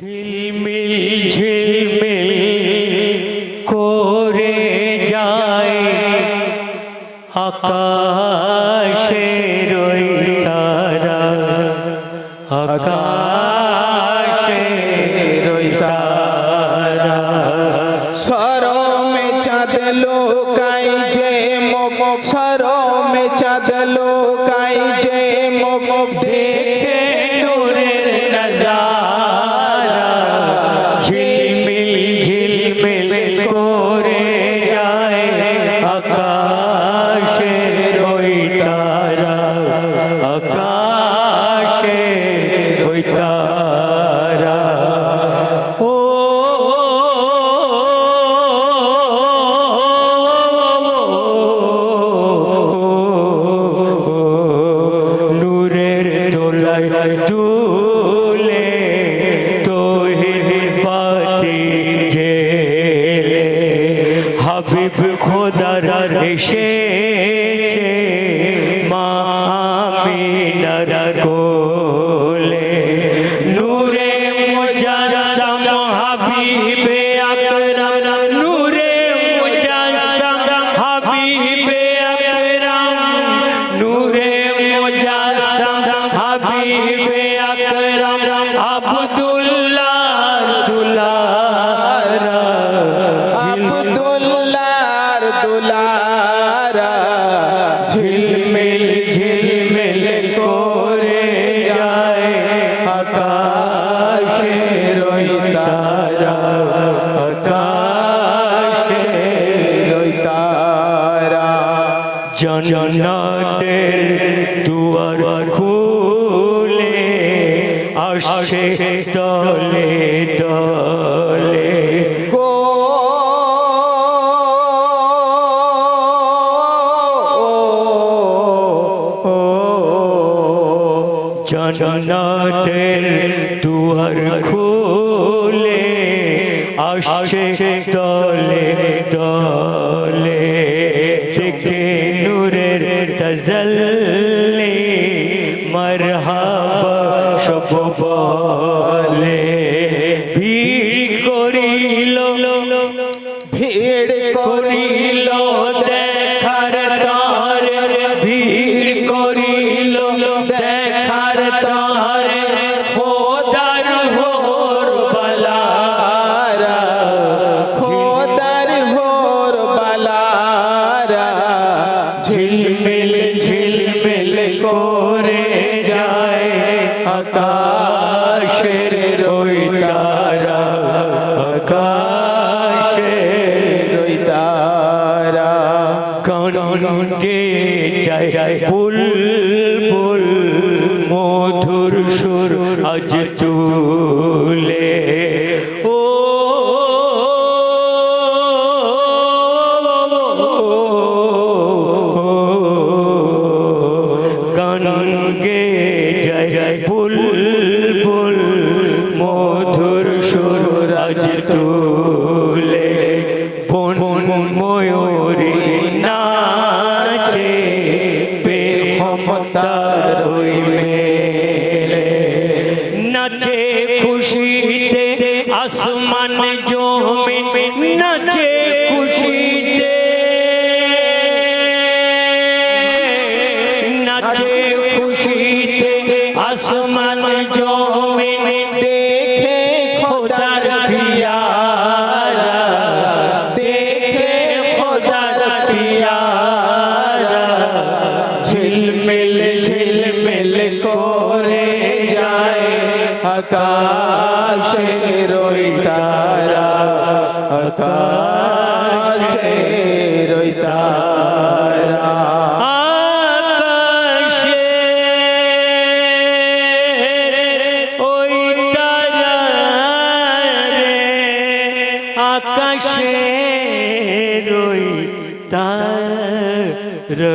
ঝিলমিল ঝিলমিল করে যায় আকাশের ওই তারা আকাশের ওই তারা সরমে চাঁদ লোকাই যে মুখ সরমে চাঁদ লোকাই যে মুখ দেখে আকাশের ওই তারা আকাশের ওই তারা। ও নূরের দোলায় দুলে তোহির পাতি জেলে হাবিব এসেছে মা আমিনার কোলে। নূরে মুজাসসাম হাবিবে আকরাম, নূরে মুজাসসাম হাবিবে আকরাম, নূরে মুজাসসাম হাবিবে আকরাম আব্দুল্লাহ ঝিলমিল ঝিলমিল করে যায় আকাশের ওই তারা। আকাশের ওই তারা। জন্নাতের দুয়ার খুলে আসে জন্নাতের দুয়ার খুলে আসে দলে দলে। থেকে নূরের তজল্লি মরহাবা সব আকাশের ওই তারা আকাশের ওই তারা। কানকে চাই ফুল ফুল মধুর সুর আজ তুলে তুলে বন ময়ূরী নাচে বেক্ষমতার ওই মেলে। নাচে খুশিতে আসমান আকাশের ওই তারা আকাশের ওই তারা। আকাশে ওই তারা রে আকাশে ওই তারা।